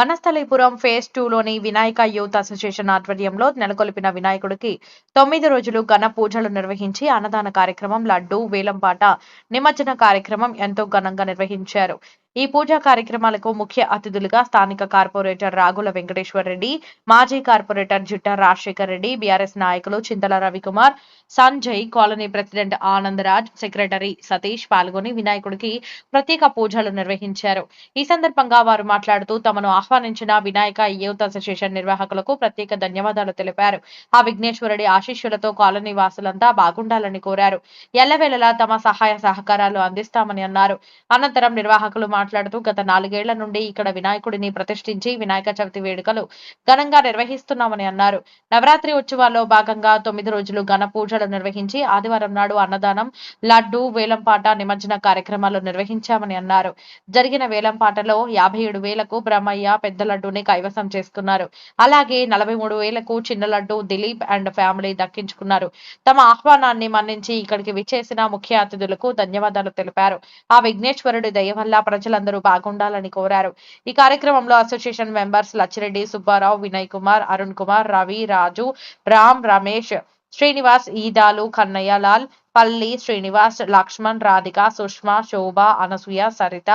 Vanasthalipuram phase టూలోని Vinayaka youth association ఆధ్వర్యంలో నెలకొల్పిన వినాయకుడికి తొమ్మిది రోజులు ఘన పూజలు నిర్వహించి అన్నదాన కార్యక్రమం లడ్డు వేలంపాట నిమజ్జన కార్యక్రమం ఎంతో ఘనంగా నిర్వహించారు. ఈ పూజా కార్యక్రమాలకు ముఖ్య అతిథులుగా స్థానిక కార్పొరేటర్ రాగుల వెంకటేశ్వర రెడ్డి మాజీ కార్పొరేటర్ జిట్టా రాజశేఖర్ రెడ్డి బీఆర్ఎస్ నాయకులు Chintala Ravikumar Sanjay colony president Anandaraj secretary Satish పాల్గొని వినాయకుడికి ప్రత్యేక పూజలు నిర్వహించారు. ఈ సందర్భంగా వారు మాట్లాడుతూ తమను ఆహ్వానించిన వినాయక యూత్ అసోసియేషన్ నిర్వాహకులకు ప్రత్యేక ధన్యవాదాలు తెలిపారు. ఆ విఘ్నేశ్వరుడి ఆశీస్సులతో కాలనీ వాసులంతా బాగుండాలని కోరారు. ఎల్లవేళలా తమ సహాయ సహకారాలు అందిస్తామని అన్నారు. అనంతరం నిర్వాహకులు మాట్లాడుతూ గత నాలుగేళ్ళ నుండి ఇక్కడ వినాయకుడిని ప్రతిష్ఠించి వినాయక చవితి వేడుకలు ఘనంగా నిర్వహిస్తున్నామని అన్నారు. నవరాత్రి ఉత్సవాల్లో భాగంగా తొమ్మిది రోజులు ఘన పూజలు నిర్వహించి ఆదివారం నాడు అన్నదానం లడ్డు వేలంపాట నిమజ్జన కార్యక్రమాలు నిర్వహించామని అన్నారు. జరిగిన వేలంపాటలో యాభై ఏడు వేలకు బ్రహ్మయ్య పెద్ద లడ్డూని కైవసం చేసుకున్నారు. అలాగే నలభై మూడు వేలకు చిన్న లడ్డు దిలీప్ అండ్ ఫ్యామిలీ దక్కించుకున్నారు. తమ ఆహ్వానాన్ని మన్నించి ఇక్కడికి విచ్చేసిన ముఖ్య అతిథులకు ధన్యవాదాలు తెలిపారు. ఆ విఘ్నేశ్వరుడి దయ వల్ల ప్రజలందరూ బాగుండాలని కోరారు. ఈ కార్యక్రమంలో అసోసియేషన్ మెంబర్స్ లచ్చిరెడ్డి సుబ్బారావు వినయ్ కుమార్ అరుణ్ కుమార్ రవి రాజు రామ్ రమేష్ శ్రీనివాస్ ఈదాలు కన్నయ్య లాల్ పల్లి శ్రీనివాస్ లక్ష్మణ్ రాధిక సుష్మా శోభ అనసూయ సరిత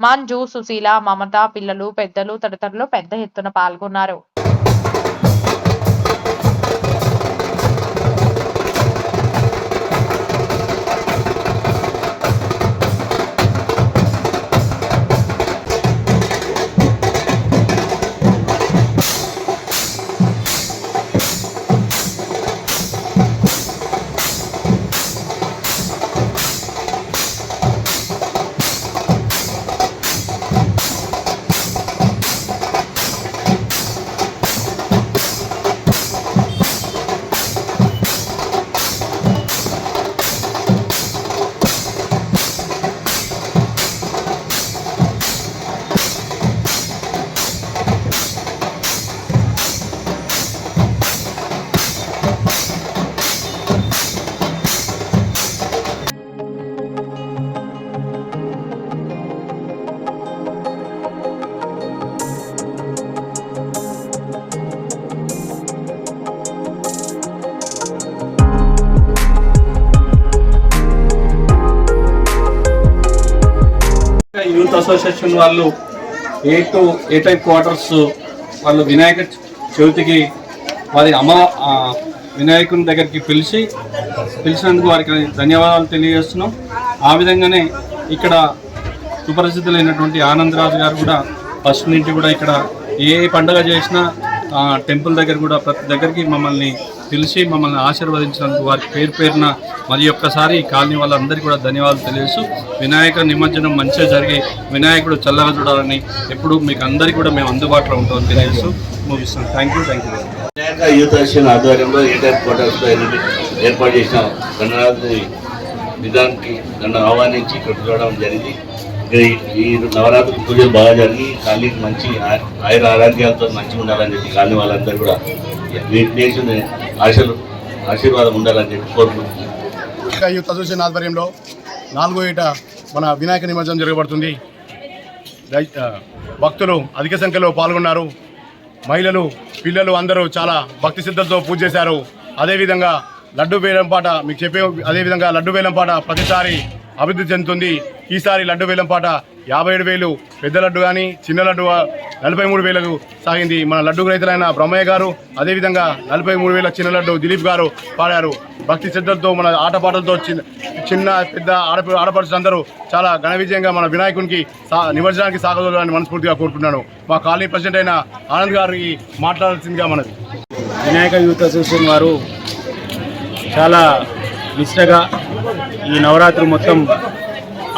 మంజు సుశీల మమత పిల్లలు పెద్దలు తదితరులు పెద్ద ఎత్తున పాల్గొన్నారు. అసోసియేషన్ వాళ్ళు A to A type quarters వాళ్ళు వినాయక చవితికి వారి అమ్మ వినాయకుని దగ్గరికి పిలిచి పిలిచినందుకు వారికి ధన్యవాదాలు తెలియజేస్తున్నాం. ఆ విధంగానే ఇక్కడ సుప్రసిద్ధులైనటువంటి ఆనందరాజు గారు కూడా ఫస్ట్ నుంచి కూడా ఇక్కడ ఏ పండుగ చేసినా టెంపుల్ దగ్గర కూడా ప్రతి దగ్గరికి మమ్మల్ని పిలిచి మమ్మల్ని ఆశీర్వదించినందుకు వారికి పేరు పేరున మరి ఒక్కసారి ఈ కాలనీ వాళ్ళందరికీ కూడా ధన్యవాదాలు తెలియజేస్తూ వినాయక నిమజ్జనం మంచిగా జరిగి వినాయకుడు చల్లగా చూడాలని ఎప్పుడు మీకు అందరికీ కూడా మేము అందుబాటులో ఉంటామని తెలియజేస్తూ ముగిస్తున్నాం thank you thank you Vinayaka youth association ఆధ్వర్యంలో ఏటైప్ క్వార్టర్స్లో ఏర్పాటు చేసిన గణనాథుని నిజానికి నన్ను ఆహ్వానించి ఇక్కడ చూడడం జరిగింది. ఈ- నవరాత్రి పూజలు బాగా జరిగి కాలనీకి మంచి ఆ- ఆయుర ఆరోగ్యాలతో మంచిగా ఉండాలని చెప్పి కాలనీ వాళ్ళందరూ కూడా వీటిని ఆశలు ఆశీర్వాదం ఉండాలని చెప్పి కోరుకుంటున్నాను యూత్ అసోసియేషన్ ఆధ్వర్యంలో నాలుగో ఏట మన వినాయక నిమజ్జనం జరగబడుతుంది. భక్తులు అధిక సంఖ్యలో పాల్గొన్నారు. మహిళలు పిల్లలు అందరూ చాలా భక్తి సిద్ధంతో పూజ చేశారు. అదేవిధంగా లడ్డు వేలంపాట మీకు చెప్పే అదేవిధంగా లడ్డు వేలంపాట ప్రతిసారి అభివృద్ధి చెందుతుంది. ఈసారి లడ్డు వేలంపాట యాభై ఏడు వేలు పెద్ద లడ్డు కానీ చిన్న లడ్డు నలభై మూడు వేలకు సాగింది. మన లడ్డు రైతులైన బ్రహ్మయ్య గారు అదేవిధంగా నలభై మూడు వేల చిన్న లడ్డు దిలీప్ గారు పాడారు. భక్తి శ్రద్ధలతో మన ఆటపాటలతో చిన్న చిన్న పెద్ద ఆడప ఆడపడుచులందరూ చాలా ఘన విజయంగా మన వినాయకునికి సా నిమజ్జనానికి సాగదని మనస్ఫూర్తిగా కోరుకుంటున్నాను. మా కాలనీ ప్రెసిడెంట్ అయిన ఆనంద్ గారికి మాట్లాడాల్సిందిగా మనది వినాయక యూత్ అసోసియేషన్ వారు చాలా నిష్టగా ఈ నవరాత్రి మొత్తం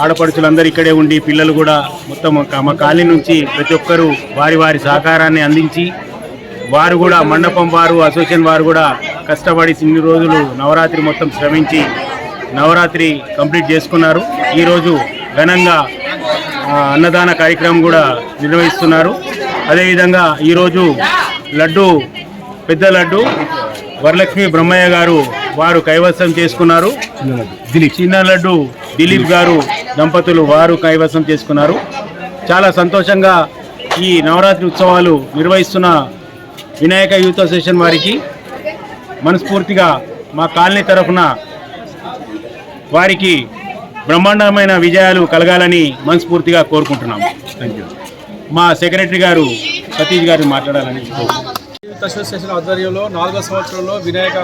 ఆడపడుచులందరూ ఇక్కడే ఉండి పిల్లలు కూడా మొత్తం మా కాలనీ నుంచి ప్రతి ఒక్కరూ వారి వారి సహకారాన్ని అందించి వారు కూడా మండపం వారు అసోసియేషన్ వారు కూడా కష్టపడి ఇన్ని రోజులు నవరాత్రి మొత్తం శ్రమించి నవరాత్రి కంప్లీట్ చేసుకున్నారు. ఈరోజు ఘనంగా అన్నదాన కార్యక్రమం కూడా నిర్వహిస్తున్నారు. అదేవిధంగా ఈరోజు లడ్డు పెద్ద లడ్డు వరలక్ష్మి బ్రహ్మయ్య గారు వారు కైవసం చేసుకున్నారు. చిన్న లడ్డు దిలీప్ గారు దంపతులు వారు కైవసం చేసుకున్నారు. చాలా సంతోషంగా ఈ నవరాత్రి ఉత్సవాలు నిర్వహిస్తున్న వినాయక యూత్ అసోసియేషన్ వారికి మనస్ఫూర్తిగా మా కాలనీ తరఫున వారికి బ్రహ్మాండమైన విజయాలు కలగాలని మనస్ఫూర్తిగా కోరుకుంటున్నాం థ్యాంక్ యూ మా సెక్రటరీ గారు సతీష్ గారు మాట్లాడాలని కోరుకుంటున్నాం. స్టేషన్ ఆధ్వర్యంలో నాలుగో సంవత్సరంలో వినాయక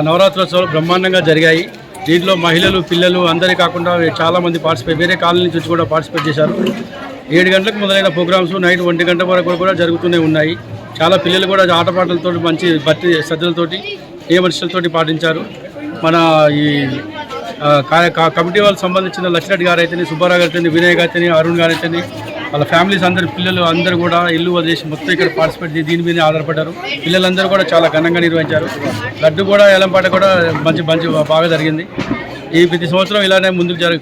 నవరాత్రోత్సవాలు బ్రహ్మాండంగా జరిగాయి. దీంట్లో మహిళలు పిల్లలు అందరి కాకుండా చాలామంది పార్టిసిపేట్ వేరే కాలనీ నుంచి కూడా పార్టిసిపేట్ చేశారు. ఏడు గంటలకు మొదలైన ప్రోగ్రామ్స్ నైట్ ఒంటి గంట వరకు కూడా జరుగుతూనే ఉన్నాయి. చాలా పిల్లలు కూడా ఆటపాటలతో మంచి భక్తి శ్రద్ధలతోటి నియమనిష్టలతోటి పాటించారు. మన ఈ కా- కమిటీ వాళ్ళకి సంబంధించిన లక్ష్మణ్ గారు అయితేనే సుబ్బారావు గారు అయితేనే వినయ్ గారు అయితేనే అరుణ్ గారు అయితేనే వాళ్ళ ఫ్యామిలీస్ అందరు పిల్లలు అందరూ కూడా ఇల్లు వదిలేసి మొత్తం ఇక్కడ పార్టిసిపేట్ చేసి దీని మీద ఆధారపడ్డారు. పిల్లలందరూ కూడా చాలా ఘనంగా నిర్వహించారు. లడ్డు కూడా ఎలంపాట కూడా మంచి మంచి బాగా జరిగింది. ఈ ప్రతి సంవత్సరం ఇలానే ముందుకు జరగ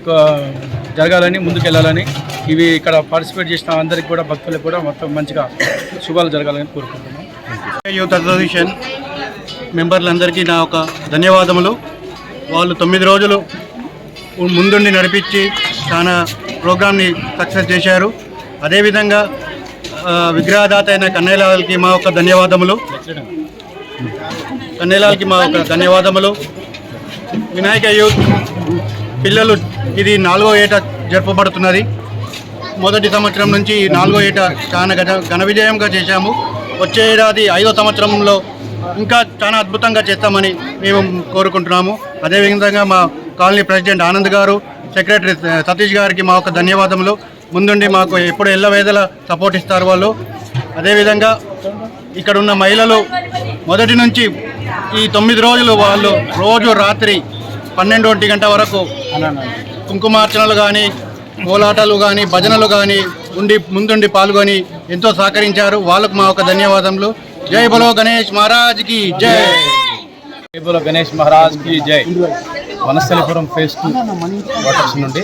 జరగాలని ముందుకు వెళ్ళాలని ఇవి ఇక్కడ పార్టిసిపేట్ చేసిన అందరికి కూడా భక్తులకు కూడా మొత్తం మంచిగా శుభాలు జరగాలని కోరుకుంటున్నాం. యూత్ అసోసియేషన్ మెంబర్లందరికీ నా ఒక ధన్యవాదములు. వాళ్ళు తొమ్మిది రోజులు ముందుండి నడిపించి చాలా ప్రోగ్రామ్ని సక్సెస్ చేశారు. అదేవిధంగా విగ్రహదాత అయిన కన్నయ్యలాల్కి మా యొక్క ధన్యవాదములు. కన్నయ్యలాల్కి మా యొక్క ధన్యవాదములు. వినాయక యూత్ పిల్లలు ఇది నాలుగో ఏట జరపబడుతున్నది. మొదటి సంవత్సరం నుంచి నాలుగో ఏట చాలా ఘన ఘన విజయంగా చేశాము. వచ్చే ఏడాది ఐదో సంవత్సరంలో ఇంకా చాలా అద్భుతంగా చేస్తామని మేము కోరుకుంటున్నాము. అదేవిధంగా మా కాలనీ ప్రెసిడెంట్ ఆనంద్ గారు సెక్రటరీ సతీష్ గారికి మా యొక్క ధన్యవాదములు. ముందుండి మాకు ఎప్పుడు ఎల్లవేదల సపోర్ట్ ఇస్తారు వాళ్ళు. అదేవిధంగా ఇక్కడ ఉన్న మహిళలు మొదటి నుంచి ఈ తొమ్మిది రోజులు వాళ్ళు రోజు రాత్రి పన్నెండొంటి గంట వరకు కుంకుమార్చనలు కానీ కోలాటాలు కానీ భజనలు కానీ ఉండి ముందుండి పాల్గొని ఎంతో సహకరించారు. వాళ్ళకు మా ఒక ధన్యవాదములు. జై బలో గణేష్ మహారాజ్కి జై. కేబుల గణేష్ మహారాజ్కి జై. వనస్థలిపురం ఫేస్ టూ వాటర్స్ నుండి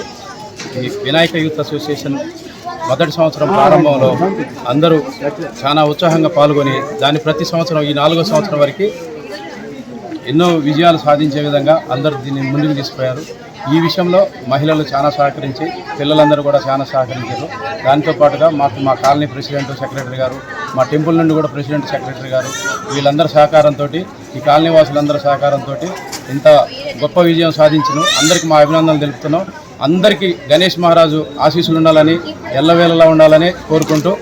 ఈ వినాయక యూత్ అసోసియేషన్ మొదటి సంవత్సరం ప్రారంభంలో అందరూ చాలా ఉత్సాహంగా పాల్గొని దాని ప్రతి సంవత్సరం ఈ నాలుగో సంవత్సరం వరకు ఎన్నో విజయాలు సాధించే విధంగా అందరూ దీన్ని ముందుకు తీసుకుపోయారు. ఈ విషయంలో మహిళలు చాలా సహకరించి పిల్లలందరూ కూడా చాలా సహకరించారు. దాంతో పాటుగా మాకు మా కాలనీ ప్రెసిడెంట్ సెక్రటరీ గారు మా టెంపుల్ నుండి కూడా ప్రెసిడెంట్ సెక్రటరీ గారు వీళ్ళందరి సహకారంతో ఈ కాలనీ వాసులందరి సహకారంతో ఇంత గొప్ప విజయం సాధించను అందరికీ మా అభినందనలు తెలుపుతున్నాం. అందరికీ గణేష్ మహారాజు ఆశీస్సులు ఉండాలని ఎల్లవేళలా ఉండాలని కోరుకుంటూ